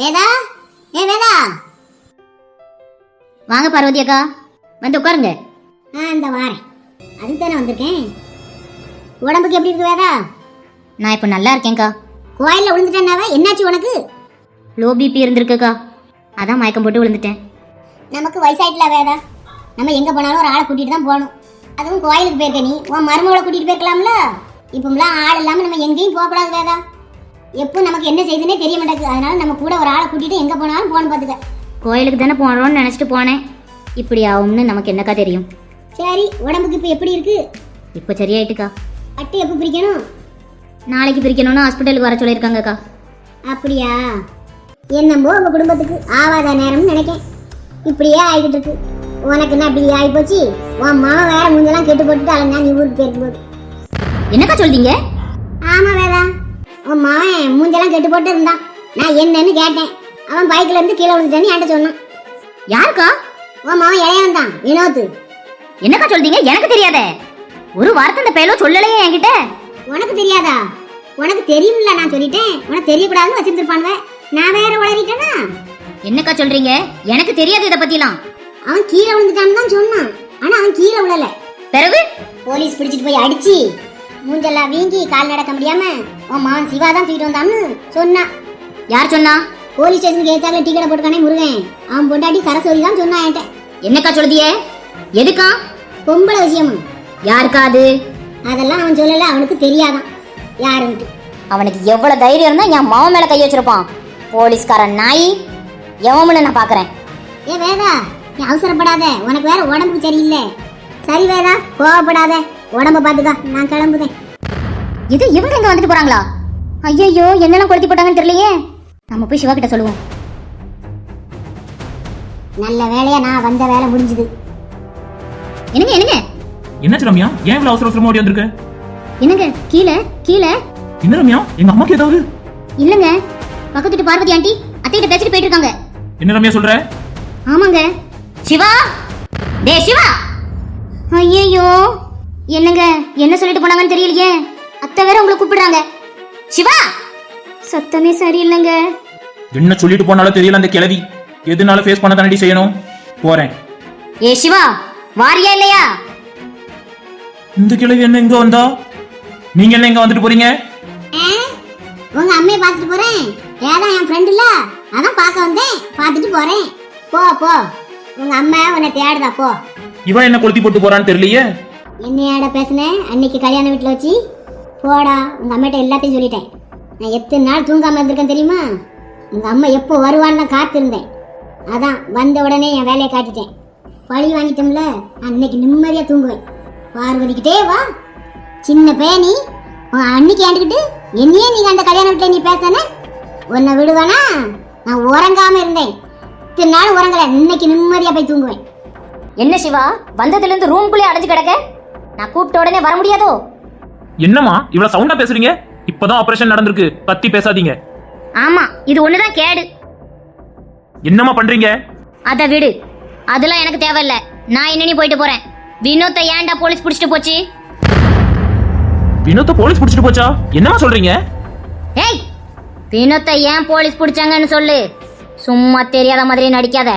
வேதா? ஏ வேதா? வாங்க பார்வதி அக்கா. வந்து உட்காருங்க. ஆ இந்த வாரேன். அதுக்கு தானே வந்திருக்கேன். உடம்புக்கு எப்படி இருக்கு வேதா? நான் இப்போ நல்லா இருக்கேன்க்கா. கோயிலில் விழுந்துட்டேன்னாவே? என்னாச்சு உனக்கு? லோ பிபி இருந்திருக்குக்கா. அதான் மயக்கம் போட்டு விழுந்துட்டேன். நமக்கு வயசாயிட்டல வேதா. நம்ம எங்கே போனாலும் ஒரு ஆளை கூட்டிகிட்டு தான் போகணும். அதுவும் கோயிலுக்கு போயிருக்க நீ. உன் மருமகளை கூட்டிகிட்டு போயிருக்கலாம்ல? இப்போம்லாம் ஆள் இல்லாமல் நம்ம எங்கேயும் போகக்கூடாது வேதா. எப்போ நமக்கு என்ன செய்யுதுன்னே தெரிய மாட்டேங்குது. அதனால நம்ம கூட ஒரு ஆளை கூட்டிகிட்டு எங்கே போனாலும் போகணும் பார்த்துக்க கோயிலுக்கு தானே போகிறோம்னு நினச்சிட்டு போனேன். இப்படி ஆகும்னு நமக்கு என்னக்கா தெரியும்? சரி உடம்புக்கு இப்போ எப்படி இருக்கு? இப்போ சரியாயிட்டுக்கா. பட்டு எப்போ பிரிக்கணும்? நாளைக்கு பிரிக்கணும்னு ஹாஸ்பிட்டலுக்கு வர சொல்லியிருக்காங்கக்கா. அப்படியா? என்னம்போ உங்க குடும்பத்துக்கு ஆவாத நேரம்னு நினைக்கேன். இப்படியே ஆகிட்டு இருக்கு. உனக்கு என்ன அப்படி ஆகி போச்சு? உன் மாமா வேற முஞ்செல்லாம் கெட்டு போட்டுட்டு அலைஞ்சா நீ ஊருக்கு போயிருக்கும்போது. என்னக்கா சொல்றீங்க? ஆமா வேதா. உன் மாவன் மூஞ்செல்லாம் கெட்டு போட்டு இருந்தான் நான் என்னன்னு கேட்டேன். அவன் பைக்ல இருந்து கீழே விழுந்துட்டேன்னு என்கிட்ட சொன்னான். யாருக்கா? உன் மாவன் இளையவன் தான் வினோத் என்னக்கா சொல்றீங்க? எனக்கு தெரியாதே. ஒரு வார்த்தை அந்த பயலோ சொல்லலையே என்கிட்ட. உனக்கு தெரியாதா? உனக்கு தெரியும்ல நான் சொல்லிட்டேன். உனக்கு தெரியக்கூடாதுன்னு வச்சிருந்துருப்பானுவ. நான் வேற உளறிட்டேனா? என்னக்கா சொல்றீங்க? எனக்கு தெரியாது இதை பத்திலாம். அவன் கீழே விழுந்துட்டான்னு தான் சொன்னான். ஆனா அவன் கீழே விழல. பிறகு? போலீஸ் பிடிச்சிட்டு போய் அடிச்சு மூஞ்செல்லாம் வீங்கி கால் நடக்க முடியாம உன் மகன் சிவா தான் தூக்கிட்டு வந்தான்னு சொன்னான் யார் சொன்னா? போலீஸ் ஸ்டேஷனுக்கு ஏத்தாப்புல டீ கடை போட்டுக்கானே முருகன். அவன் பொண்டாட்டி சரஸ்வதி தான் சொன்னான் என்கிட்ட. என்னக்கா சொல்லுதியே? எதுக்கா? பொம்பளை விஷயமா? யாருக்கா அது? அதெல்லாம் அவன் சொல்லல அவனுக்கு தெரியாதான். யாருன்ட்டு. அவனுக்கு எவ்வளவு தைரியம் இருந்தா என் மாவன் மேல கை வச்சிருப்பான். போலீஸ்காரன் நாய் எவமுன்னு நான் பாக்குறேன். ஏ வேதா நீ அவசரப்படாத. உனக்கு வேற உடம்புக்கு சரியில்லை. சரி வேதா கோவப்படாத. உடம்ப பாத்துக்கா நான் கிளம்புதேன். இது இவங்க இங்க வந்துட்டு போறாங்களா? ஐயோ என்னெல்லாம் கொளுத்தி போட்டாங்கன்னு தெரியலையே. நம்ம போய் சிவா கிட்ட சொல்லுவோம். நல்ல வேலையா நான் வந்த வேலை முடிஞ்சுது. என்னங்க என்னங்க? என்னாச்சு ரம்யா? ஏன் இவ்வளவு அவசர அவசரமா ஓடி வந்திருக்க? என்னங்க கீழே கீழே. என்ன ரம்யா? எங்க அம்மாக்கு ஏதாவது? இல்லங்க பக்கத்து வீட்டு பார்வதி ஆண்டி அத்தைகிட்ட பேசிட்டு போயிட்டு இருக்காங்க என்ன ரம்யா சொல்ற? ஆமாங்க. சிவா? டே சிவா? ஐயோ என்னங்க? என்ன சொல்லிட்டு போனாங்கன்னு தெரியலையே. அத்தை வேற உங்களை கூப்பிடுறாங்க. சிவா! சத்தமே சரியில்லைங்க. என்ன சொல்லிட்டு போனாலும் தெரியல அந்த கிழவி. எதுனால ஃபேஸ் பண்ண தானடி செய்யணும்? போறேன். ஏ சிவா! வாரியா இல்லையா? இந்த கிழவி என்ன இங்க வந்தா? நீங்க என்ன இங்க வந்துட்டு போறீங்க? உங்க அம்மையை பார்த்துட்டு போறேன். ஏதான் என் ஃப்ரெண்ட் இல்ல. அதான் பார்க்க வந்தேன். பார்த்துட்டு போறேன். போ போ. உங்க அம்மா உன்னை தேடுதா போ. இவன் என்ன கொளுத்தி போட்டு போறான்னு தெரியலையே? என்னையாட பேசுனேன் அன்னைக்கு கல்யாண வீட்டில் வச்சு? போடா உங்கள் அம்மாட்ட எல்லாத்தையும் சொல்லிட்டேன். நான் எத்தனை நாள் தூங்காமல் இருந்திருக்கேன் தெரியுமா? உங்கள் அம்மா எப்போ வருவான்னு தான் காத்திருந்தேன். அதான் வந்த உடனே என் வேலையை காட்டிட்டேன். பழி வாங்கிட்டோம்ல நான் இன்னைக்கு தூங்குவேன். பார்வதிக்கிட்டே வா. சின்ன பேனி உன் அன்னைக்கு ஏண்டுக்கிட்டு என்னையே நீங்கள் அந்த கல்யாண வீட்டில் நீ பேசானே உன்னை விடுவானா? நான் உறங்காமல் இருந்தேன். இத்தனை நாள் உறங்கலை இன்னைக்கு நிம்மதியாக போய் தூங்குவேன். என்ன சிவா வந்ததுலேருந்து ரூம்குள்ளே அடைஞ்சு கிடக்க? நான் கூப்பிட்ட உடனே வர முடியாதோ? என்னம்மா இவ்வளவு சவுண்டா பேசுறீங்க? இப்பதான் ஆபரேஷன் நடந்திருக்கு. கத்தி பேசாதீங்க. ஆமா இது ஒண்ணுதான் கேடு. என்னம்மா பண்றீங்க? அத விடு. அதெல்லாம் எனக்கு தேவையில்ல. நான் என்னன்னு போயிட்டு போறேன். வினோத்தை ஏன்டா போலீஸ் பிடிச்சிட்டு போச்சு? வினோத்த போலீஸ் பிடிச்சிட்டு போச்சா? என்னம்மா சொல்றீங்க? ஏய் வினோத்தை ஏன் போலீஸ் பிடிச்சாங்கன்னு சொல்லு. சும்மா தெரியாத மாதிரி நடிக்காத.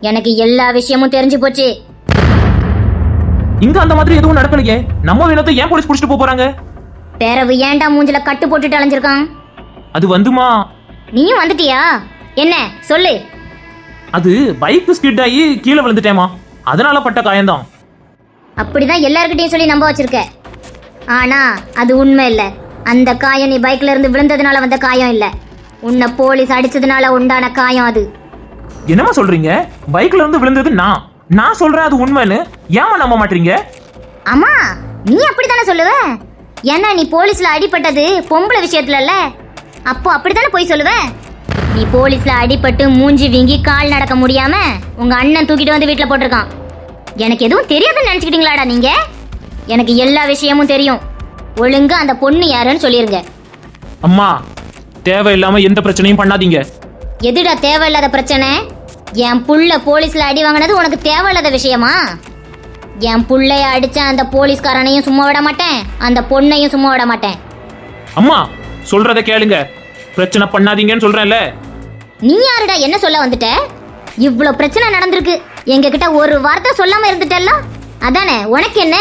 எனக்கு எல்லா விஷயமும் தெரிஞ்சு போச்சு. இங்க அந்த மாதிரி எதுவும் நடக்கலையே. நம்ம வினோத்தை ஏன் போலீஸ் பிடிச்சிட்டு போப் போறாங்க? பிறவு ஏன்டா மூஞ்சில கட்டு போட்டுட்டு அலைஞ்சிருக்கான்? அது வந்துமா? நீயும் வந்துட்டியா? என்ன? சொல்லு. அது பைக் ஸ்கிட் ஆகி கீழே விழுந்துட்டேமா அதனால பட்ட காயம்தான். அப்படிதான் எல்லார்கிட்டயும் சொல்லி நம்ப வச்சிருக்க. ஆனா அது உண்மை இல்ல. அந்த காயம் நீ பைக்ல இருந்து விழுந்ததுனால வந்த காயம் இல்ல. உன்னை போலீஸ் அடிச்சதுனால உண்டான காயம் அது. என்னம்மா சொல்றீங்க? பைக்ல இருந்து விழுந்தது நான். நான் சொல்றேன் அது உண்மைன்னு ஏமா நம்ப மாட்டீங்க? அம்மா நீ அப்படித்தானே சொல்லுவ? ஏன்னா நீ போலீஸ்ல அடிபட்டது பொம்பளை விஷயத்துல இல்ல அப்போ அப்படித்தானே போய் சொல்லுவ? நீ போலீஸ்ல அடிபட்டு மூஞ்சி வீங்கி கால் நடக்க முடியாம உங்க அண்ணன் தூக்கிட்டு வந்து வீட்ல போட்டிருக்கான். எனக்கு எதுவும் தெரியாதுன்னு நினைச்சுக்கிட்டீங்களாடா நீங்க? எனக்கு எல்லா விஷயமும் தெரியும். ஒழுங்கா அந்த பொண்ணு யாருன்னு சொல்லிருங்க. அம்மா தேவையில்லாம எந்த பிரச்சனையும் பண்ணாதீங்க. எதுடா தேவையில்லாத பிரச்சனை? என் புள்ள போலீஸ்ல அடி வாங்கினது உனக்கு தேவையில்லாத விஷயமா? என் புள்ளைய அடிச்ச அந்த போலீஸ்காரனையும் சும்மா விட மாட்டேன் அந்த பொண்ணையும் சும்மா விட மாட்டேன். அம்மா சொல்றத கேளுங்க. பிரச்சனை பண்ணாதீங்கன்னு சொல்றேன்ல. நீ யாருடா? என்ன சொல்ல வந்துட்ட? இவ்வளோ பிரச்சனை நடந்திருக்கு. எங்ககிட்ட ஒரு வார்த்தை சொல்லாம இருந்துட்டல்ல? அதானே உனக்கு என்ன?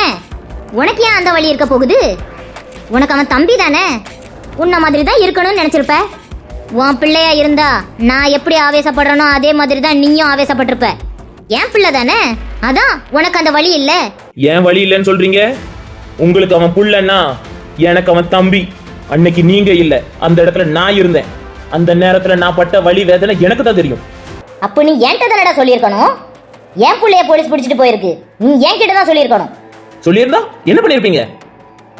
உனக்கு ஏன் அந்த வழி இருக்க போகுது? உனக்கு அவன் தம்பி தானே? உன்ன மாதிரி தான் இருக்கணும்னு நினைச்சிருப்ப? உன் பிள்ளையா இருந்தா நான் எப்படி ஆவேசப்படுறனோ அதே மாதிரி தான் நீயும் ஆவேசப்பட்டிருப்ப. என் பிள்ளை தானே? அதான் உனக்கு அந்த வழி இல்லை. ஏன் வழி இல்லைன்னு சொல்றீங்க? உங்களுக்கு அவன் புள்ளன்னா எனக்கு அவன் தம்பி. அன்னைக்கு நீங்க இல்ல. அந்த இடத்துல நான் இருந்தேன். அந்த நேரத்துல நான் பட்ட வழி வேதனை எனக்கு தான் தெரியும். அப்போ நீ என்கிட்ட தானடா சொல்லியிருக்கணும்? என் பிள்ளைய போலீஸ் பிடிச்சிட்டு போயிருக்கு. நீ என்கிட்ட தான் சொல்லியிருக்கணும். சொல்லியிருந்தா? என்ன பண்ணிருப்பீங்க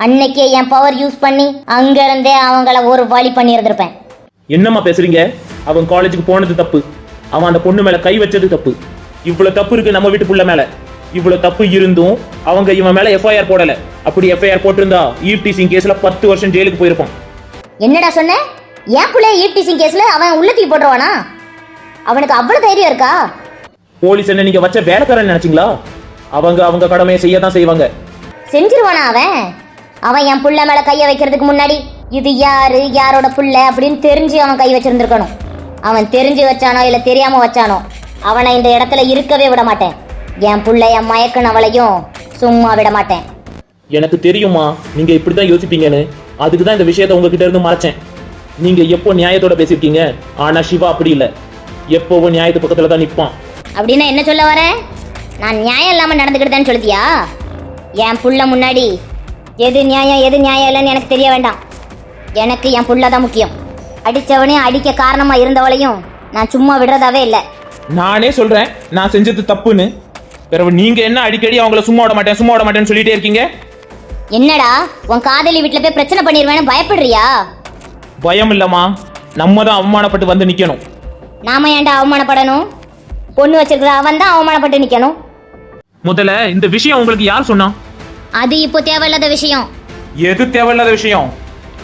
அன்னைக்கே என் பவர் யூஸ் பண்ணி அங்க இருந்தே அவங்கள ஒரு வழி பண்ணி இருந்திருப்பேன் என்னம்மா பேசுறீங்க? அவன் காலேஜுக்கு போனது தப்பு. அவன் அந்த பொண்ணு மேல கை வச்சது தப்பு. இவ்வளவு தப்பு இருக்கு நம்ம வீட்டு புள்ள மேல. இவ்வளவு தப்பு இருந்தும் அவங்க இவன் மேல எஃப்ஐஆர் போடல. அப்படி எஃப்ஐஆர் போட்டிருந்தா ஈவ் டீசிங் கேஸ்ல பத்து வருஷம் ஜெயிலுக்கு போயிருப்பான். என்னடா சொன்ன? என் பிள்ளைய ஈப்டிசிங் கேஸ்ல அவன் உள்ள தூக்கி போட்டுருவானா? அவனுக்கு அவ்வளவு தைரியம் இருக்கா? போலீஸ் என்ன நீங்க வச்ச வேலைக்காரன் நினைச்சீங்களா? அவங்க அவங்க கடமையை செய்ய தான் செய்வாங்க. செஞ்சிருவானா அவன்? அவன் என் புள்ள மேல கைய வைக்கிறதுக்கு முன்னாடி இது யாரு யாரோட புள்ள அப்படின்னு தெரிஞ்சு அவன் கை வச்சிருந்திருக்கணும். அவன் தெரிஞ்சு வச்சானோ இல்ல தெரியாம வச்சானோ அவனை இந்த இடத்துல இருக்கவே விட மாட்டேன். என் புள்ளைய மயக்குனவளையும் சும்மா விட மாட்டேன். எனக்கு தெரியுமா நீங்க இப்படிதான் யோசிப்பீங்கன்னு. அதுக்கு தான் இந்த விஷயத்த உங்ககிட்ட இருந்து மறைச்சேன். நீங்க எப்போ நியாயத்தோட பேசியிருக்கீங்க? ஆனா சிவா அப்படி இல்ல. எப்போவும் நியாயத்து பக்கத்துல தான் நிப்பான். அப்படின்னா என்ன சொல்ல வர? நான் நியாயம் இல்லாம நடந்துக்கிட்டேன்னு சொல்லுதியா? என் புள்ள முன்னாடி எது நியாயம் எது நியாயம் இல்லைன்னு எனக்கு தெரிய வேண்டாம். எனக்கு என் புள்ள தான் முக்கியம். அடிச்சவனையும் அடிக்க காரணமா இருந்தவளையும் நான் சும்மா விடுறதாவே இல்லை. நானே சொல்றேன் நான் செஞ்சது தப்புன்னு. பிறகு நீங்க என்ன அடிக்கடி அவங்கள சும்மா விட மாட்டேன் சும்மா விட மாட்டேன்னு சொல்லிட்டே இருக்கீங்க? என்னடா உன் காதலி வீட்டில் போய் பிரச்சனை பண்ணிடுவேன்னு பயப்படுறியா? பயம் இல்லம்மா நம்ம தான் அவமானப்பட்டு வந்து நிக்கணும். நாம ஏன்டா அவமானப்படணும்? பொண்ணு வச்சிருக்கிற அவன் தான் அவமானப்பட்டு நிக்கணும். முதல்ல இந்த விஷயம் உங்களுக்கு யார் சொன்னா? அது இப்போ தேவையில்லாத விஷயம். எது தேவையில்லாத விஷயம்?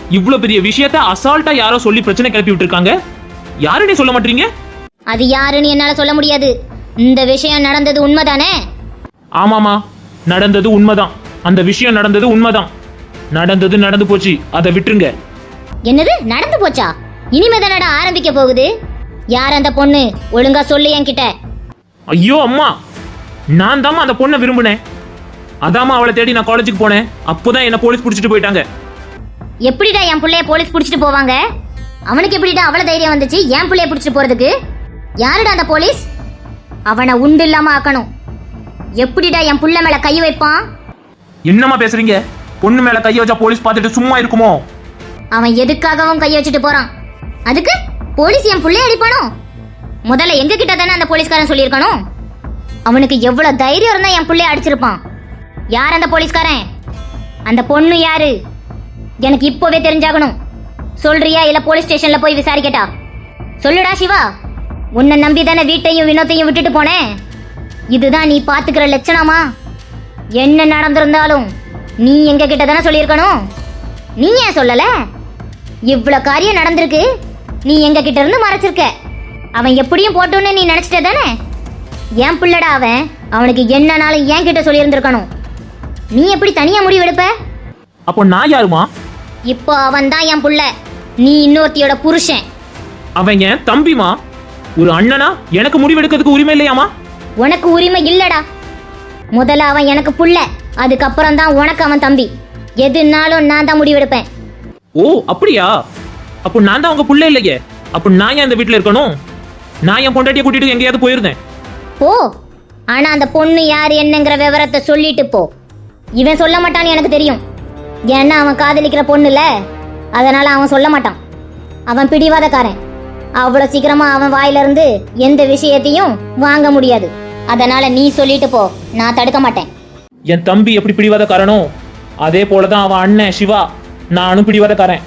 இவ்வளவு பெரிய விஷயத்த அசால்ட்டா யாரோ சொல்லி பிரச்சனை கிளப்பி விட்டுருக்காங்க? யாருன்னு சொல்ல மாட்டீங்க? அது யாருன்னு என்னால சொல்ல முடியாது. இந்த விஷயம் நடந்தது உண்மைதானே? ஆமாமா. நடந்தது உண்மைதான். அந்த விஷயம் நடந்தது உண்மைதான். நடந்தது நடந்து போச்சு. அதை விட்டுருங்க. என்னது? நடந்து போச்சா? இனிமே தானடா ஆரம்பிக்க போகுது. யார் அந்த பொண்ணு? ஒழுங்கா சொல்லு என்கிட்ட. ஐயோ அம்மா. நான் தாம்மா அந்த பொண்ணை விரும்பினேன். அதாம்மா அவளை தேடி நான் காலேஜுக்கு போனேன். அப்போதான் என்ன போலீஸ் பிடிச்சிட்டு போயிட்டாங்க. எப்படிடா என் புள்ளைய போலீஸ் பிடிச்சிட்டு போவாங்க? அவனுக்கு எப்படிடா அவ்வளவு தைரியம் வந்துச்சு? என் புள்ளைய பிடிச்சிட்டு போறதுக்கு? யாருடா அந்த போலீஸ்? அவனை உண்டு இல்லாம ஆக்கணும். எப்படிடா என் புள்ள மேல கை வைப்பான்? என்னம்மா பேசுறீங்க? பொண்ணு மேல கைய வச்சா போலீஸ் பார்த்துட்டு சும்மா இருக்குமோ? அவன் எதுக்காகவும் கை வச்சுட்டு போறான். அதுக்கு போலீஸ் என் புள்ளைய அடிப்பானோ? முதல்ல எங்க கிட்ட தானே அந்த போலீஸ்காரன் சொல்லியிருக்கணும் அவனுக்கு எவ்வளவு தைரியம் இருந்தா என் புள்ளைய அடிச்சிருப்பான். யார் அந்த போலீஸ்காரன்? அந்த பொண்ணு யாரு? எனக்கு இப்போவே தெரிஞ்சாகணும். சொல்றியா இல்ல போலீஸ் ஸ்டேஷன்ல போய் விசாரிக்கட்டா? சொல்லுடா சிவா. உன்னை நம்பி தானே வீட்டையும் வினோத்தையும் விட்டுட்டு போனேன். இதுதான் நீ பாத்துக்கிற லட்சணமா? என்ன நடந்திருந்தாலும் நீ எங்க கிட்ட தானே சொல்லியிருக்கணும்? நீ ஏன் சொல்லல? இவ்வளோ காரியம் நடந்திருக்கு. நீ எங்க கிட்ட இருந்து மறைச்சிருக்க. அவன் எப்படியும் போட்டோன்னு நீ நினச்சிட்ட தானே? என் பிள்ளடா அவன்? அவனுக்கு என்னனாலும் ஏன் கிட்ட சொல்லியிருந்திருக்கணும். நீ எப்படி தனியாக முடிவெடுப்ப அப்போ நான் யாருமா? இப்போ அவன் தான் என் புள்ள. நீ இன்னொருத்தியோட புருஷன். அவன் என் தம்பிமா ஒரு அண்ணனா? எனக்கு முடிவெடுக்கிறதுக்கு உரிமை இல்லையாமா உனக்கு உரிமை இல்லடா. முதல்ல அவன் எனக்கு புள்ள. அதுக்கப்புறம் தான் உனக்கு அவன் தம்பி. எதுனாலும் நான் தான் முடிவெடுப்பேன். ஓ அப்படியா? அப்போ நான் தான் உங்க புள்ள இல்லையே. அப்போ நான் ஏன் இந்த வீட்டில் இருக்கணும்? நான் என் பொண்டாட்டியை கூட்டிட்டு எங்கேயாவது போயிருந்தேன். போ. ஆனா அந்த பொண்ணு யார் என்னங்கிற விவரத்தை சொல்லிட்டு போ. இவன் சொல்ல மாட்டான்னு எனக்கு தெரியும். ஏன்னா அவன் காதலிக்கிற பொண்ணுல? அதனால அவன் சொல்ல மாட்டான். அவன் பிடிவாதக்காரன். அவ்வளோ சீக்கிரமா அவன் வாயில இருந்து எந்த விஷயத்தையும் வாங்க முடியாது. அதனால நீ சொல்லிட்டு போ. நான் தடுக்க மாட்டேன். என் தம்பி எப்படி பிடிவாதக்காரனோ? அதே போல தான் அவன் அண்ணன் சிவா. நானும் பிடிவாதக்காரன்.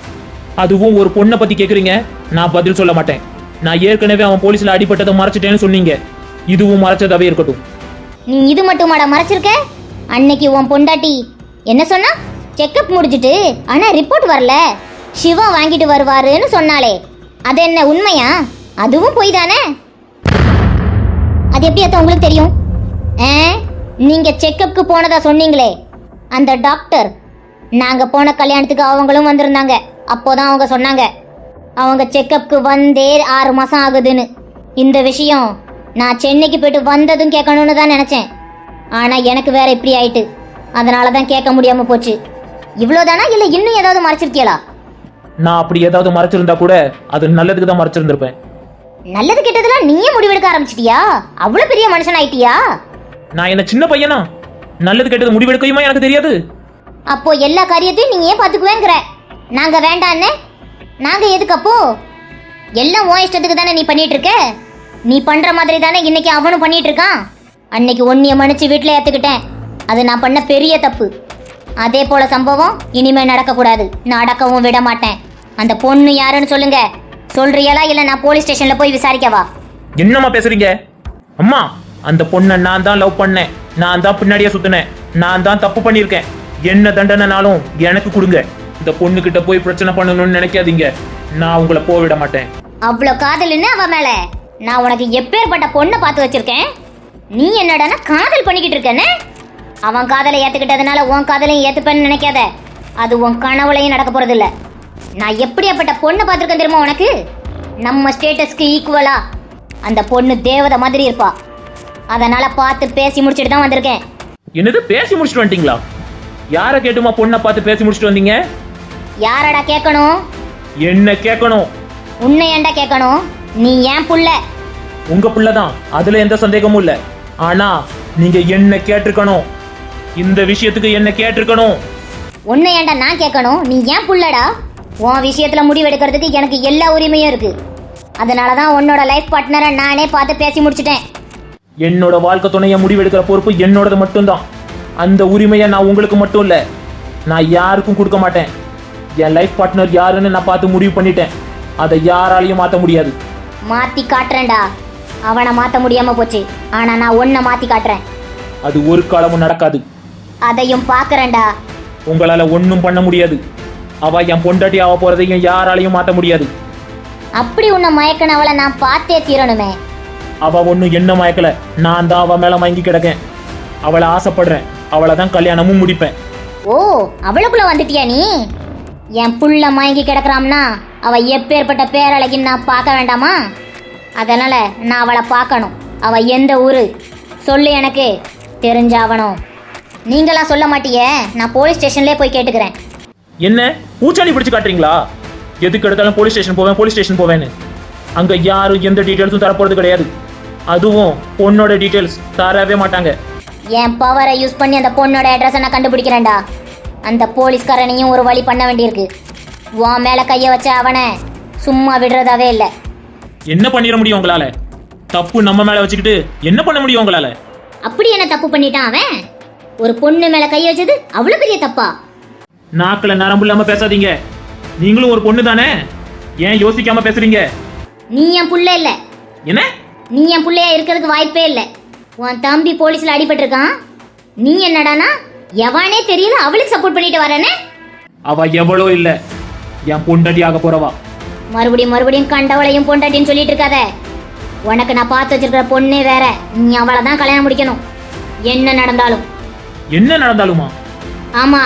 அதுவும் ஒரு பொண்ணை பத்தி கேக்குறீங்க? நான் பதில் சொல்ல மாட்டேன். நான் ஏற்கனவே அவன் போலீஸ்ல அடிபட்டதை மறைச்சிட்டேன்னு சொன்னீங்க. இதுவும் மறைச்சதாவே இருக்கட்டும். நீ இது மட்டுமாடா மறைச்சிருக்க? அன்னைக்கு உன் பொண்டாட்டி என்ன சொன்னா? செக்கப் முடிச்சிட்டு ஆனால் ரிப்போர்ட் வரல. சிவா வாங்கிட்டு வருவாருன்னு சொன்னாலே அது என்ன உண்மையா? அதுவும் பொய் தானே அது எப்படி அத்த உங்களுக்கு தெரியும்? ஆ? நீங்க செக்கப்புக்கு போனதா சொன்னீங்களே. அந்த டாக்டர் நாங்க போன கல்யாணத்துக்கு அவங்களும் வந்திருந்தாங்க. அப்போதான் அவங்க சொன்னாங்க. அவங்க செக்கப்புக்கு வந்தே ஆறு மாசம் ஆகுதுன்னு. இந்த விஷயம் நான் சென்னைக்கு போயிட்டு வந்ததும் கேட்கணும்னு தான் நினைச்சேன். ஆனா எனக்கு வேற இப்படி ஆயிட்டு. அதனால தான் கேட்க முடியாம போச்சு. இவ்வளோதானா இல்ல இன்னும் ஏதாவது மறைச்சிருக்கியலா? நான் அப்படி ஏதாவது மறைச்சிருந்தா கூட அது நல்லதுக்கு தான் மறைச்சிருந்திருப்பேன். நல்லது கெட்டதெல்லாம் நீயே முடிவெடுக்க ஆரம்பிச்சிட்டியா? அவ்வளவு பெரிய மனுஷன் ஆயிட்டியா? நான் என்ன சின்ன பையனா? நல்லது கெட்டது முடிவெடுக்கையுமா எனக்கு தெரியாது? அப்போ எல்லா காரியத்தையும் நீ ஏன் பாத்துக்குவேங்கிற நாங்க வேண்டான்னு? நாங்க எதுக்கு அப்போ? எல்லாம் உன் இஷ்டத்துக்கு தானே நீ பண்ணிட்டு இருக்க நீ பண்ற மாதிரி தானே இன்னைக்கு அவனும் பண்ணிட்டு இருக்கான் அன்னைக்கு ஒன்னிய மன்னிச்சு வீட்டில் ஏத்துக்கிட்டேன். அது நான் பண்ண பெரிய தப்பு. அதே போல சம்பவம் இனிமே நடக்கக்கூடாது. நான் அடக்கவும் விட மாட்டேன் அந்த பொண்ணு யாருன்னு சொல்லுங்க. சொல்றியலா இல்ல நான் போலீஸ் ஸ்டேஷன்ல போய் விசாரிக்கவா? என்னம்மா பேசுறீங்க? அம்மா அந்த பொண்ணை நான் தான் லவ் பண்ணேன். நான் தான் பின்னாடியே சுத்தினேன். நான் தான் தப்பு பண்ணியிருக்கேன். என்ன தண்டனைனாலும் எனக்கு கொடுங்க. இந்த பொண்ணுகிட்ட போய் பிரச்சனை பண்ணணும்னு நினைக்காதீங்க. நான் உங்களை போக விட மாட்டேன். அவ்வளோ காதல்னு அவ மேல? நான் உனக்கு எப்பேற்பட்ட பொண்ணை பார்த்து வச்சிருக்கேன். நீ என்னடான்னா காதல் பண்ணிக்கிட்டு இருக்கேன்னு? அவன் காதலை ஏத்துக்கிட்டதுனால உன் காதலையும் ஏத்துப்பேன்னு நினைக்காத. அது உன் கனவுலையும் நடக்க போறது இல்ல நான் எப்படியாப்பட்ட பொண்ணை பார்த்துருக்கேன் தெரியுமா உனக்கு? நம்ம ஸ்டேட்டஸ்க்கு ஈக்குவலா அந்த பொண்ணு தேவதை மாதிரி இருப்பா. அதனால பார்த்து பேசி முடிச்சிட்டு தான் வந்திருக்கேன். என்னது பேசி முடிச்சுட்டு வந்துட்டீங்களா? யாரை கேட்டுமா பொண்ணை பார்த்து பேசி முடிச்சுட்டு வந்தீங்க? யாரடா கேட்கணும்? என்ன கேட்கணும். உன்னை ஏன்டா கேட்கணும்? நீ ஏன் புள்ள. உங்க பிள்ளை தான் அதுல எந்த சந்தேகமும் இல்ல. ஆனா நீங்க என்ன கேட்டிருக்கணும். இந்த விஷயத்துக்கு என்ன கேட்டிருக்கணும். உன்னை ஏன்டா நான் கேட்கணும்? நீ ஏன் புள்ளடா? உன் விஷயத்துல முடிவெடுக்கிறதுக்கு எனக்கு எல்லா உரிமையும் இருக்கு. அதனால தான் உன்னோட லைஃப் பார்ட்னரை நானே பார்த்து பேசி முடிச்சிட்டேன். என்னோட வாழ்க்கை துணையை முடிவெடுக்கிற பொறுப்பு என்னோடது மட்டும்தான். அந்த உரிமையை நான் உங்களுக்கு மட்டும் இல்ல நான் யாருக்கும் கொடுக்க மாட்டேன். என் லைஃப் பார்ட்னர் யாருன்னு நான் பார்த்து முடிவு பண்ணிட்டேன். அதை யாராலையும் மாற்ற முடியாது. மாத்தி காட்டுறேன்டா. அவனை மாத்த முடியாம போச்சு. ஆனா நான் உன்னை மாத்தி காட்டுறேன். அது ஒரு காலமும் நடக்காது. அதையும் பார்க்கறேன்டா. உங்களால ஒன்றும் பண்ண முடியாது. அவ என் பொண்டாட்டி ஆக போறதையும் யாராலையும் மாற்ற முடியாது. அப்படி உன்னை மயக்கினவளை நான் பார்த்தே தீரணுமே. அவ ஒன்றும் என்ன மயக்கல? நான் தான் அவ மேல மயங்கி கிடக்கேன். அவளை ஆசைப்படுறேன். அவளை தான் கல்யாணமும் முடிப்பேன். ஓ அவளுக்குள்ள வந்துட்டியா நீ? என் புள்ள மயங்கி கிடக்குறாம்னா அவ எப்பேற்பட்ட பேரழகின்னு நான் பார்க்க வேண்டாமா? அதனால நான் அவளை பார்க்கணும். அவ எந்த ஊரு? சொல்லு எனக்கு. தெரிஞ்சாவணும் நீங்களா சொல்ல மாட்டியே. நான் போலீஸ் ஸ்டேஷன்லேயே போய் கேட்டுக்கிறேன். என்ன? பூச்சாண்டி பிடிச்சு காட்டுறீங்களா? எதுக்கு எடுத்தாலும் போலீஸ் ஸ்டேஷன் போவேன் போலீஸ் ஸ்டேஷன் போவேன்னு. அங்க யாரும் எந்த டீட்டெயில்ஸும் தரப்போறது கிடையாது. அதுவும் பொண்ணோட டீட்டெயில்ஸ் தரவே மாட்டாங்க. என் பவரை யூஸ் பண்ணி அந்த பொண்ணோட அட்ரஸை நான் கண்டுபிடிக்கிறேன்டா. அந்த போலீஸ்காரனையும் ஒரு வழி பண்ண வேண்டியிருக்கு. உன் மேலே கையை வச்ச அவனை சும்மா விடுறதாவே இல்லை. என்ன பண்ணிட முடியும் உங்களால? தப்பு நம்ம மேல வச்சுக்கிட்டு என்ன பண்ண முடியும் உங்களால? அப்படி என்ன தப்பு பண்ணிட்டான் அவன்? ஒரு பொண்ணு மேல கை வச்சது அவ்வளவு பெரிய தப்பா? நாக்குல நரம்பு இல்லாம பேசாதீங்க. நீங்களும் ஒரு பொண்ணு தானே? ஏன் யோசிக்காம பேசுறீங்க? நீ என் புள்ள இல்ல. என்ன? நீ என் புள்ளையா இருக்கிறதுக்கு வாய்ப்பே இல்ல. உன் தம்பி போலீஸ்ல அடிபட்டிருக்கான். நீ என்னடானா? எவனே தெரியல அவளுக்கு சப்போர்ட் பண்ணிட்டு வரேனே அவ எவ்வளோ இல்ல. என் பொண்டாட்டி ஆக போறவா. மறுபடியும் மறுபடியும் கண்டவளையும் பொண்டாட்டின்னு சொல்லிட்டு இருக்காத. உனக்கு நான் பார்த்து வச்சிருக்கிற பொண்ணே வேற. நீ அவளை தான் கல்யாணம் முடிக்கணும். என்ன நடந்தாலும். என்ன நடந்தாலுமா? ஆமா.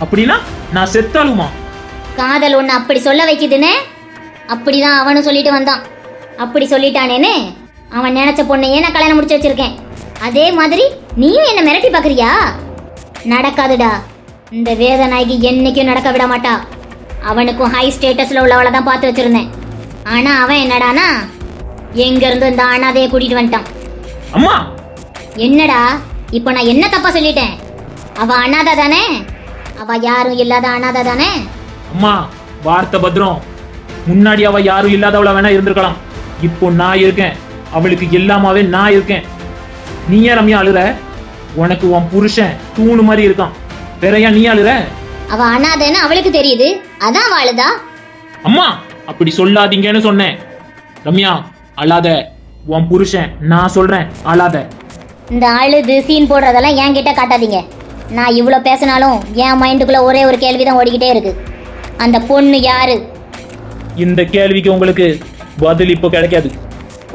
அப்படின்னா நான் செத்தாலுமா? காதல் ஒன்று அப்படி சொல்ல வைக்குதுன்னு? அப்படிதான் அவனும் சொல்லிட்டு வந்தான். அப்படி சொல்லிட்டானேன்னு அவன் நினைச்ச பொண்ணையே நான் கல்யாணம் முடிச்சு வச்சிருக்கேன். அதே மாதிரி நீயும் என்ன மிரட்டி பார்க்கறியா நடக்காதுடா. இந்த வேதநாயகி என்னைக்கும் நடக்க விட மாட்டா. அவனுக்கும் ஹை ஸ்டேட்டஸ்ல உள்ளவளை தான் பார்த்து வச்சிருந்தேன். ஆனா அவன் என்னடானா எங்க இருந்து இந்த அனாதையை கூட்டிட்டு வந்துட்டான். அம்மா! என்னடா? இப்போ நான் என்ன தப்பா சொல்லிட்டேன்? அவ அனாதை தானே? அவ யாரும் இல்லாத அனாதை தானே? அம்மா வார்த்தை பத்திரம். முன்னாடி அவ யாரும் இல்லாதவளா வேணா இருந்திருக்கலாம். இப்போ நான் இருக்கேன். அவளுக்கு எல்லாமாவே நான் இருக்கேன். நீ ஏன் ரம்யா அழுற? உனக்கு உன் புருஷன் தூணு மாதிரி இருக்கான். ஏன் நீ அழுற? அவ அனாதைன்னு அவளுக்கு தெரியுது. அதான் வாழுதா அம்மா அப்படி சொல்லாதீங்கன்னு சொன்னேன். ரம்யா அழாத. உன் புருஷன் நான் சொல்றேன். அழாத. இந்த அழுது சீன் போடுறதெல்லாம் என்கிட்ட காட்டாதீங்க. நான் இவ்வளோ பேசினாலும் என் மைண்டுக்குள்ள ஒரே ஒரு கேள்வி தான் ஓடிக்கிட்டே இருக்கு. அந்த பொண்ணு யாரு? இந்த கேள்விக்கு உங்களுக்கு பதில் இப்போ கிடைக்காது.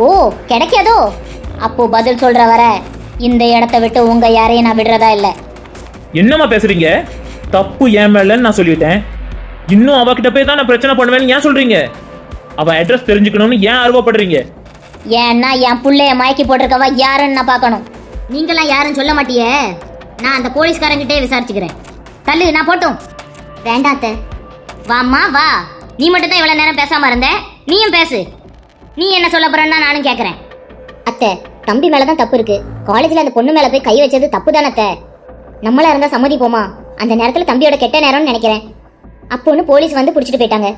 ஓ கிடைக்காதோ? அப்போ பதில் சொல்ற வர இந்த இடத்த விட்டு உங்க யாரையும் நான் விடுறதா இல்லை. என்னம்மா பேசுறீங்க? தப்பு ஏன் மேலன்னு நான் சொல்லிட்டேன். இன்னும் அவகிட்ட போய் தான் நான் பிரச்சனை பண்ணுவேன்னு ஏன் சொல்றீங்க? அவ அட்ரஸ் தெரிஞ்சுக்கணும்னு ஏன் ஆர்வப்படுறீங்க? ஏன்னா என் புள்ளைய மயக்கி போட்டிருக்கவா யாருன்னு நான் பார்க்கணும். நீங்களாம் யாரும் சொல்ல மாட்டியே? நான் அந்த போலீஸ்காரங்கிட்டே விசாரிச்சுக்கிறேன். தள்ளு நான் போட்டும். வேண்டாம் அத்தை. வாம்மா வா. நீ மட்டும் தான் இவ்வளோ நேரம் பேசாம இருந்த. நீயும் பேசு. நீ என்ன சொல்ல போறேன்னா நானும் கேட்குறேன் அத்தை தம்பி மேல தான் தப்பு இருக்கு. காலேஜ்ல அந்த பொண்ணு மேல போய் கை வச்சது தப்பு தானே அத்தை. நம்மளா இருந்தா சம்மதிப்போமா அந்த நேரத்துல தம்பியோட கெட்ட நேரம்னு நினைக்கிறேன். அப்போன்னு போலீஸ் வந்து பிடிச்சிட்டு போயிட்டாங்க.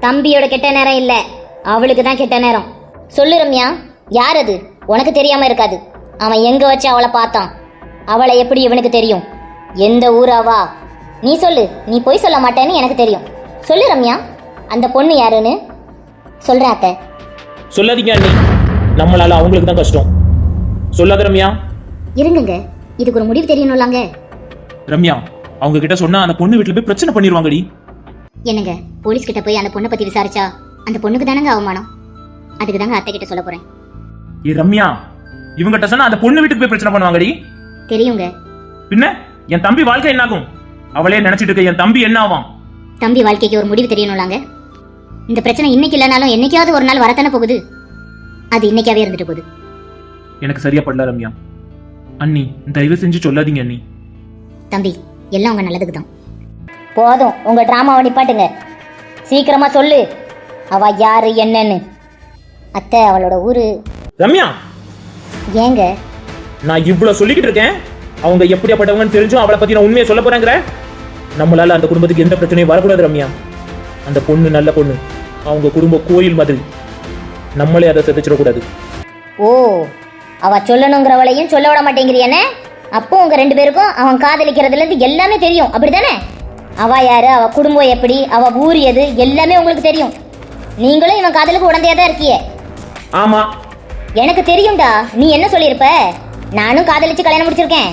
தம்பியோட கெட்ட நேரம் இல்ல. அவளுக்கு தான் கெட்ட நேரம். சொல்லு ரம்யா. யார் அது? உனக்கு தெரியாம இருக்காது. அவன் எங்க வச்சு அவளை பார்த்தான்? அவளை எப்படி இவனுக்கு தெரியும்? எந்த ஊராவா நீ சொல்லு. நீ போய் சொல்ல மாட்டேன்னு எனக்கு தெரியும். சொல்லு ரம்யா. அந்த பொண்ணு யாருன்னு? சொல்றேன் அத்தை. சொல்லாதீங்க அண்ணி. நம்மளால அவங்களுக்கு தான் கஷ்டம். சொல்லாத ரம்யா. இருங்குங்க. இதுக்கு ஒரு முடிவு தெரியணும்லாங்க. ரம்யா அவங்க கிட்ட சொன்னா அந்த பொண்ணு வீட்டுல போய் பிரச்சனை பண்ணிடுவாங்கடி என்னங்க? போலீஸ் கிட்ட போய் அந்த பொண்ணை பத்தி விசாரிச்சா அந்த பொண்ணுக்கு தானங்க அவமானம்? அதுக்கு தாங்க அத்தை கிட்ட சொல்ல போறேன். ஏ ரம்யா. இவங்கிட்ட சொன்னா அந்த பொண்ணு வீட்டுக்கு போய் பிரச்சனை பண்ணுவாங்கடி. தெரியுங்க. பின்ன? என் தம்பி வாழ்க்கை என்னாகும்? அவளே நினைச்சிட்டு இருக்க என் தம்பி என்ன ஆவான்? தம்பி வாழ்க்கைக்கு ஒரு முடிவு தெரியணும்லாங்க. இந்த பிரச்சனை இன்னைக்கு இல்லைனாலும் என்னைக்காவது ஒரு நாள் வரத்தானே போகுது? அது இன்னைக்காவே இருந்துட்டு போகுது. எனக்கு சரியா படல ரம்யா. அண்ணி தயவு செஞ்சு சொல்லாதீங்க அண்ணி. தம்பி எல்லாம் உங்க நல்லதுக்கு தான். போதும் உங்க டிராமாவை நிப்பாட்டுங்க. சீக்கிரமா சொல்லு. அவ யாரு என்னன்னு. அத்தை அவளோட ஊரு. ரம்யா! ஏங்க? நான் இவ்வளவு சொல்லிக்கிட்டு இருக்கேன். அவங்க எப்படியாப்பட்டவங்கன்னு தெரிஞ்சும் அவளை பத்தி நான் உண்மையை சொல்ல போறேங்கிற? நம்மளால அந்த குடும்பத்துக்கு எந்த பிரச்சனையும் வரக்கூடாது ரம்யா. அந்த பொண்ணு நல்ல பொண்ணு. அவங்க குடும்ப கோயில் மாதிரி. நம்மளே அதை செதைச்சிடக்கூடாது ஓ அவ சொல்லணுங்கிறவளையும் சொல்ல விட மாட்டேங்கிறியானே? அப்போ உங்க ரெண்டு பேருக்கும் அவன் காதலிக்கிறதுல இருந்து எல்லாமே தெரியும். அப்படிதானே அவ யாரு அவ குடும்பம் எப்படி அவ ஊர் எது எல்லாமே உங்களுக்கு தெரியும். நீங்களும் இவன் காதலுக்கு உடந்தையா தான் இருக்கியே. ஆமா. எனக்கு தெரியும்டா. நீ என்ன சொல்லியிருப்ப? நானும் காதலிச்சு கல்யாணம் முடிச்சிருக்கேன்.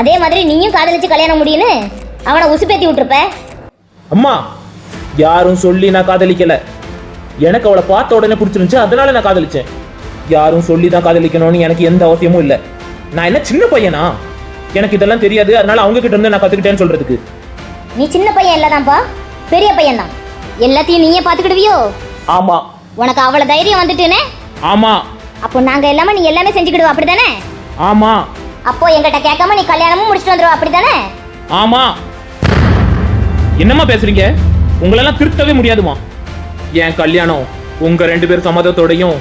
அதே மாதிரி நீயும் காதலிச்சு கல்யாணம் முடியும்னு அவனை உசுப்பேத்தி விட்டுருப்ப? அம்மா யாரும் சொல்லி நான் காதலிக்கல. எனக்கு அவளை பார்த்த உடனே பிடிச்சிருந்துச்சு அதனால நான் காதலிச்சேன். யாரும் சொல்லி தான் காதலிக்கணும்னு எனக்கு எந்த அவசியமும் இல்லை. நான் என்ன சின்ன பையனா? எனக்கு இதெல்லாம் தெரியாது அதனால அவங்க கிட்ட இருந்து நான் கத்துக்கிட்டேன்னு சொல்றதுக்கு. நீ சின்ன பையன் இல்லதான்ப்பா. பெரிய பையன் தான் எல்லாத்தையும் நீயே பார்த்துக்கிடுவியோ? ஆமா. உனக்கு அவ்வளோ தைரியம் வந்துட்டுனே? ஆமா. அப்போ நாங்க எல்லாமே நீ எல்லாமே செஞ்சுக்கிடுவ அப்படிதானே ஆமா. அப்போ எங்கிட்ட கேட்காம நீ கல்யாணமும் முடிச்சுட்டு வந்துருவ அப்படிதானே ஆமா. என்னம்மா பேசுறீங்க? உங்களெல்லாம் திருத்தவே முடியாதுமா என் கல்யாணம் உங்க ரெண்டு பேர் சம்மதத்தோடையும்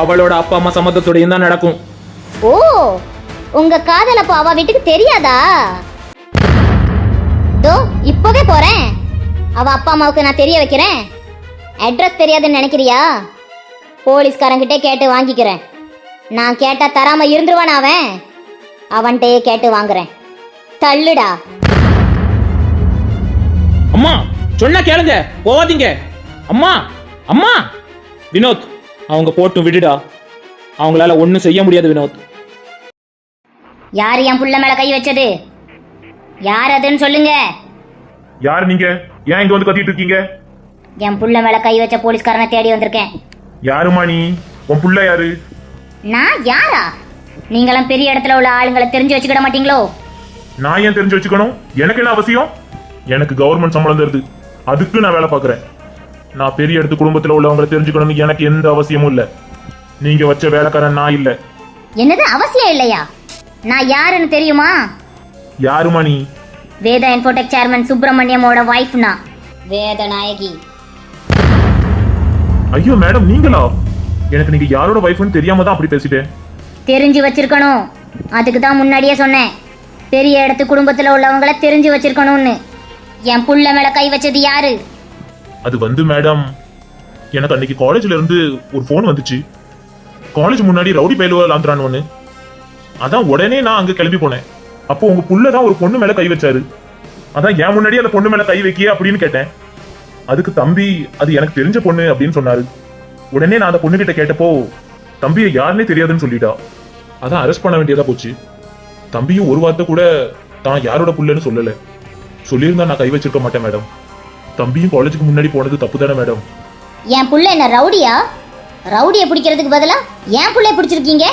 அவளோட அப்பா அம்மா சம்மதத்தோடையும் தான் நடக்கும். ஓ உங்க காதல் அப்போ அவ வீட்டுக்கு தெரியாதா? தோ இப்போவே போறேன். அவ அப்பா அம்மாவுக்கு நான் தெரிய வைக்கிறேன். அட்ரஸ் தெரியாதுன்னு நினைக்கிறியா? போலீஸ்காரங்கிட்டே கேட்டு வாங்கிக்கிறேன். நான் கேட்டா தராம இருந்துருவான் அவன்? அவன்கிட்டயே கேட்டு வாங்குறேன். தள்ளுடா. அம்மா சொன்னா கேளுங்க போவாதீங்க அம்மா அம்மா. வினோத் அவங்க போட்டும் விடுடா. அவங்களால ஒண்ணும் செய்ய முடியாது வினோத். யார் என் புள்ள மேல கை வச்சது? யார் அதுன்னு சொல்லுங்க. யார் நீங்க? ஏன் இங்க வந்து கத்திட்டு இருக்கீங்க? என் புள்ள மேல கை வச்ச போலீஸ்காரனை தேடி வந்திருக்கேன். யாருமா நீ? உன் புள்ள யாரு? நான் யாரா? நீங்களாம் பெரிய இடத்துல உள்ள ஆளுங்களை தெரிஞ்சு வச்சுக்கிட மாட்டீங்களோ? நான் ஏன் தெரிஞ்சு வச்சுக்கணும்? எனக்கு என்ன அவசியம்? எனக்கு கவர்மெண்ட் சம்பளம் தருது. அதுக்கு நான் வேலை பார்க்குறேன். நான் பெரிய இடத்து குடும்பத்தில் உள்ளவங்களை தெரிஞ்சுக்கணும்னு எனக்கு எந்த அவசியமும் இல்லை. நீங்க வச்ச வேலைக்காரன் நான் இல்லை. என்னது அவசியம் இல்லையா? நான் யாருன்னு தெரியுமா? யாருமா நீ? வேதா இன்ஃபோடெக் சேர்மன் சுப்பிரமணியமோட வைஃப் நான் வேத நாயகி ஐயோ மேடம் நீங்களா? எனக்கு நீங்க யாரோட வைஃப்னு தெரியாம தான் அப்படி பேசிட்டேன். தெரிஞ்சு வச்சிருக்கணும். அதுக்கு தான் முன்னாடியே சொன்னேன். பெரிய இடத்து குடும்பத்துல உள்ளவங்கள தெரிஞ்சு வச்சிருக்கணும்னு. என் புள்ள மேல கை வச்சது யாரு? அது வந்து மேடம் எனக்கு அன்னைக்கு காலேஜ்ல இருந்து ஒரு ஃபோன் வந்துச்சு. காலேஜ் முன்னாடி ரவுடி பயிலுவ லாந்துறான் ஒன்று அதான் உடனே நான் அங்க கிளம்பி போனேன். அப்போ உங்க புள்ள தான் ஒரு பொண்ணு மேல கை வச்சாரு. அதான் என் முன்னாடி அந்த பொண்ணு மேல கை வைக்கிய அப்படின்னு கேட்டேன். அதுக்கு தம்பி அது எனக்கு தெரிஞ்ச பொண்ணு அப்படின்னு சொன்னாரு. உடனே நான் அந்த பொண்ணு கிட்ட கேட்டப்போ தம்பியை யாருன்னே தெரியாதுன்னு சொல்லிட்டா. அதான் அரெஸ்ட் பண்ண வேண்டியதா போச்சு. தம்பியும் ஒரு வார்த்தை கூட தான் யாரோட புள்ளன்னு சொல்லல. சொல்லியிருந்தா நான் கை வச்சிருக்க மாட்டேன் மேடம். தம்பியும் காலேஜுக்கு முன்னாடி போனது தப்பு தானே மேடம்? என் புள்ள என்ன ரவுடியா? ரவுடியை பிடிக்கிறதுக்கு பதிலா என் புள்ளைய பிடிச்சிருக்கீங்க?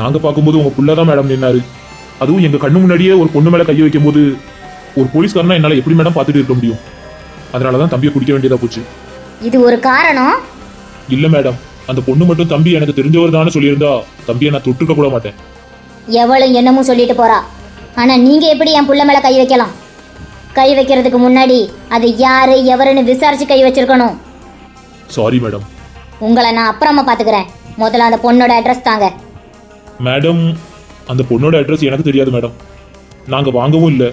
நாங்க பார்க்கும்போது உங்க புள்ள தான் மேடம் நின்னாரு. அதுவும் எங்க கண்ணு முன்னாடியே ஒரு பொண்ணு மேல கை வைக்கும்போது ஒரு போலீஸ்காரனா என்னால எப்படி மேடம் பார்த்துட்டு இருக்க முடியும்? அதனால தான் தம்பியை குடிக்க வேண்டியதா போச்சு. இது ஒரு காரணம்? இல்ல மேடம். அந்த பொண்ணு மட்டும் தம்பி எனக்கு தெரிஞ்சவர் தானே சொல்லியிருந்தா தம்பியை நான் தொட்டுக்க கூட மாட்டேன். எவளும் என்னமும் சொல்லிட்டு போறா. ஆனா நீங்க எப்படி என் புள்ள மேல கை வைக்கலாம்? கை வைக்கிறதுக்கு முன்னாடி அது யாரு எவருன்னு விசாரிச்சு கை வச்சிருக்கணும். Sorry madam. உங்களை நான் அப்புறமா பாத்துக்கிறேன். முதல்ல அந்த பொண்ணோட அட்ரஸ் தாங்க. மேடம் அந்த பொண்ணோட அட்ரஸ் எனக்கு தெரியாது மேடம். நாங்க வாங்கவும் இல்லை.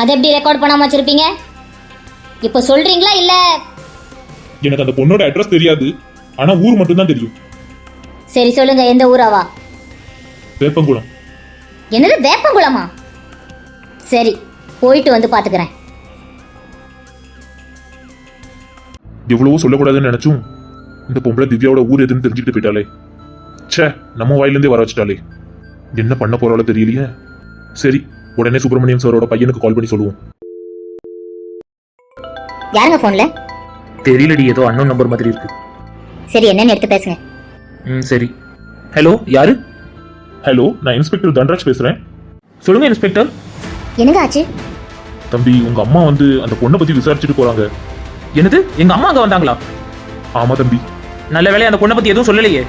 அதை எப்படி ரெக்கார்ட் பண்ணாம வச்சிருப்பீங்க? இப்போ சொல்றீங்களா இல்ல? எனக்கு அந்த பொண்ணோட அட்ரஸ் தெரியாது. ஆனா ஊர் மட்டும் தான் தெரியும். சரி சொல்லுங்க. எந்த ஊராவா? வேப்பங்குளம். என்னது வேப்பங்குளமா? சரி போயிட்டு வந்து பாத்துக்கிறேன். எவ்வளவோ சொல்லக்கூடாதுன்னு நினைச்சும் இந்த பொம்பளை திவ்யாவோட ஊர் எதுன்னு தெரிஞ்சுக்கிட்டு போயிட்டாலே ச்சே நம்ம வாயிலிருந்தே வர வச்சுட்டாலே என்ன பண்ண போறாளோ தெரியலையே. சரி உடனே சுப்பிரமணியம் சாரோட பையனுக்கு கால் பண்ணி சொல்லுவோம். யாருங்க போன்ல தெரியலடி ஏதோ அன்னோன் நம்பர் மாதிரி இருக்கு. சரி என்னன்னு எடுத்து பேசுங்க. ம் சரி. ஹலோ யாரு? ஹலோ நான் இன்ஸ்பெக்டர் தன்ராஜ் பேசுறேன். சொல்லுங்க இன்ஸ்பெக்டர் என்னங்க ஆச்சு? தம்பி உங்க அம்மா வந்து அந்த பொண்ணை பத்தி விசாரிச்சுட்டு போறாங்க. என்னது? எங்க அம்மா அங்க வந்தாங்களா? ஆமா தம்பி. நல்ல வேளை அந்த பொண்ணை பத்தி எதுவும் சொல்லலையே.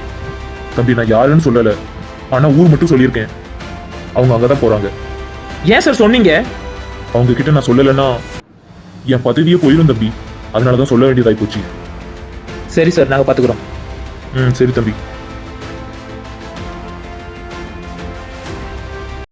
தம்பி நான் யாருன்னு சொல்லல. ஆனா ஊர் மட்டும் சொல்லியிருக்கேன். அவங்க அங்கதான் போறாங்க. ஏன் சார் சொன்னீங்க? அவங்க கிட்ட நான் சொல்லலைன்னா என் பதவியே போயிடும் தம்பி. அதனாலதான் சொல்ல வேண்டியதாய் போச்சு சரி சார் நாங்க பாத்துக்கிறோம். ம் சரி தம்பி.